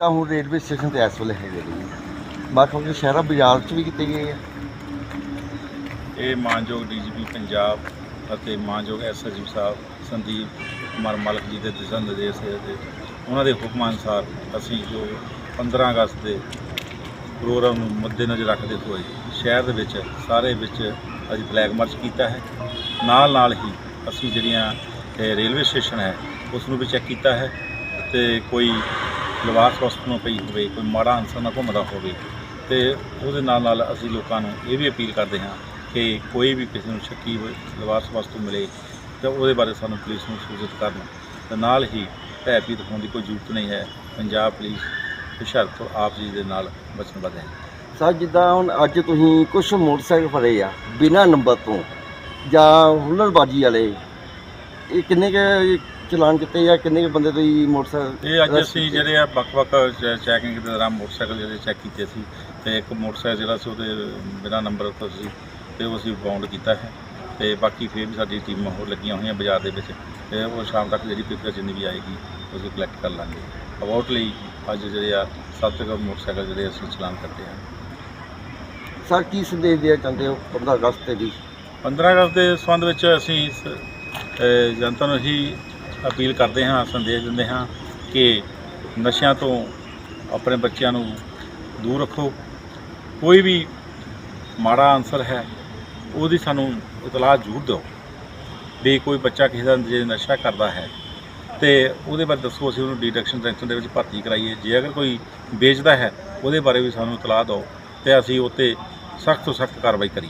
ਤਾਂ ਹੁਣ railway station ਤੇ ਇਸ ਵੇਲੇ ਹੈਗੇ ਨੇ ਜੀ। ਵੱਖ ਵੱਖ ਸ਼ਹਿਰਾਂ ਬਾਜ਼ਾਰ 'ਚ ਵੀ ਕੀਤੇ ਗਏ ਆ ਇਹ ਮਾਨਯੋਗ ਡੀਜੀਪੀ ਪੰਜਾਬ ਅਤੇ ਮਾਨਯੋਗ ਐਸਐਸਜੀ ਸਾਹਿਬ ਸੰਦੀਪ ਕੁਮਾਰ ਮਲਕ ਜੀ ਦੇ ਦਿਸ਼ਾ ਨਿਰਦੇਸ਼ ਦੇ ਉਹਨਾਂ ਦੇ ਹੁਕਮਾਂ ਅਨੁਸਾਰ ਅਸੀਂ ਜੋ 15 ਅਗਸਤ ਦੇ ਪ੍ਰੋਗਰਾਮ ਨੂੰ ਮੱਦੇਨਜ਼ਰ ਰੱਖਦੇ ਹੋਏ ਸ਼ਹਿਰ ਦੇ ਵਿੱਚ, ਸਾਰੇ ਵਿੱਚ ਅਸੀਂ ਫਲੈਗ ਮਾਰਚ ਕੀਤਾ ਹੈ ਨਾਲ ਨਾਲ ਹੀ ਅਸੀਂ ਜਿਹੜੀਆਂ, ਇਹ ਰੇਲਵੇ ਸਟੇਸ਼ਨ ਹੈ, ਉਸ ਨੂੰ ਵੀ ਚੈੱਕ ਕੀਤਾ ਹੈ ਤੇ ਕੋਈ ਲਿਬਾਸ ਵਸਤੂ ਪਈ ਹੋਵੇ, ਕੋਈ ਮਾੜਾ ਅਨਸਰ ਨਾ ਘੁੰਮਦਾ ਹੋਵੇ, ਤੇ ਉਹਦੇ ਨਾਲ ਨਾਲ ਅਸੀਂ ਲੋਕਾਂ ਨੂੰ ਇਹ ਵੀ ਅਪੀਲ ਕਰਦੇ ਹਾਂ ਕਿ ਕੋਈ ਵੀ ਕਿਸੇ ਨੂੰ ਸ਼ੱਕੀ ਹੋਏ ਲਿਬਾਸ ਵਸਤੂ ਮਿਲੇ, ਤਾਂ ਉਹਦੇ ਬਾਰੇ ਸਾਨੂੰ ਪੁਲਿਸ ਨੂੰ ਸੂਚਿਤ ਕਰਨ। ਤੇ ਨਾਲ ਹੀ ਭੈਭੀਤ ਹੋਣ ਦੀ ਕੋਈ ਜ਼ਰੂਰਤ ਨਹੀਂ ਹੈ, ਪੰਜਾਬ ਪੁਲਿਸ ਹੁਸ਼ਿਆਰਪੁਰ ਆਪ ਜੀ ਦੇ ਨਾਲ ਵਚਨਬੱਧ ਹੈ ਸਰ, ਜਿੱਦਾਂ ਹੁਣ ਅੱਜ ਤੁਸੀਂ ਕੁਝ ਮੋਟਰਸਾਈਕਲ ਫੜੇ ਆ, ਬਿਨਾਂ ਨੰਬਰ ਤੋਂ, ਜਾਂ ਹੁੱਲੜਬਾਜੀ ਵਾਲੇ, ਇਹ ਕਿੰਨੇ ਕੁ ਚਲਾਨ ਕੀਤੇ ਜਾਂ ਕਿੰਨੇ ਕੁ ਬੰਦੇ ਤੁਸੀਂ ਮੋਟਰਸਾਈਕਲ ਇਹ ਅੱਜ ਅਸੀਂ? ਜਿਹੜੇ ਆ ਵੱਖ-ਵੱਖ ਚੈਕਿੰਗ ਦੇ ਦੌਰਾਨ ਮੋਟਰਸਾਈਕਲ ਜਿਹੜੇ ਚੈੱਕ ਕੀਤੇ ਸੀ ਤੇ ਇੱਕ ਮੋਟਰਸਾਈਕਲ ਜਿਹੜਾ ਸੀ ਉਹਦੇ ਬਿਨਾਂ ਨੰਬਰ ਤੋਂ ਸੀ ਤੇ ਉਹ ਅਸੀਂ ਬਾਉਂਡ ਕੀਤਾ ਹੈ ਤੇ ਬਾਕੀ ਫਿਰ ਵੀ ਸਾਡੀ ਟੀਮਾਂ ਹੋਰ ਲੱਗੀਆਂ ਹੋਈਆਂ ਬਾਜ਼ਾਰ ਦੇ ਵਿੱਚ ਤੇ ਉਹ ਸ਼ਾਮ ਤੱਕ ਜਿਹੜੀ ਪਿਕਚਰ ਜਿੰਨੀ ਵੀ ਆਏਗੀ ਅਸੀਂ ਕਲੈਕਟ ਕਰ ਲਾਂਗੇ ਅਬਾਊਟ ਲਈ ਅੱਜ ਜਿਹੜੇ ਆ ਸੱਤ ਕੁ ਮੋਟਰਸਾਈਕਲ ਜਿਹੜੇ ਅਸੀਂ ਚਲਾਨ ਕਰਦੇ ਹਾਂ ਸਰ ਕੀ ਸੰਦੇਸ਼ ਦੇਣਾ ਚਾਹੁੰਦੇ ਹੋ 15 ਅਗਸਤ ਤੇ ਵੀ 15 ਅਗਸਤ ਦੇ ਸੰਬੰਧ ਵਿੱਚ ਅਸੀਂ ਜਨਤਾ ਨੂੰ ਹੀ ਅਪੀਲ ਕਰਦੇ ਹਾਂ, ਸੰਦੇਸ਼ ਦਿੰਦੇ ਹਾਂ ਕਿ ਨਸ਼ਿਆਂ ਤੋਂ ਆਪਣੇ ਬੱਚਿਆਂ ਨੂੰ ਦੂਰ ਰੱਖੋ। ਕੋਈ ਵੀ ਮਾੜਾ ਅਨਸਰ ਹੈ, ਉਹਦੀ ਸਾਨੂੰ ਇਤਲਾਹ ਜ਼ਰੂਰ ਦਿਓ ਵੀ ਕੋਈ ਬੱਚਾ ਕਿਸੇ ਦਾ ਜੇ ਨਸ਼ਾ ਕਰਦਾ ਹੈ ਤੇ ਉਹਦੇ ਬਾਰੇ ਦੱਸੋ, ਅਸੀਂ ਉਹਨੂੰ ਡਿਡਕਸ਼ਨ ਸੈਂਟਰ ਦੇ ਵਿੱਚ ਭਰਤੀ ਕਰਾਈਏ। ਜੇ ਅਗਰ ਕੋਈ ਵੇਚਦਾ ਹੈ, ਉਹਦੇ ਬਾਰੇ ਵੀ ਸਾਨੂੰ ਇਤਲਾਹ ਦਿਓ ਤੇ ਅਸੀਂ ਉਹ 'ਤੇ ਸਖਤ ਤੋਂ ਸਖਤ ਕਾਰਵਾਈ ਕਰੀਏ।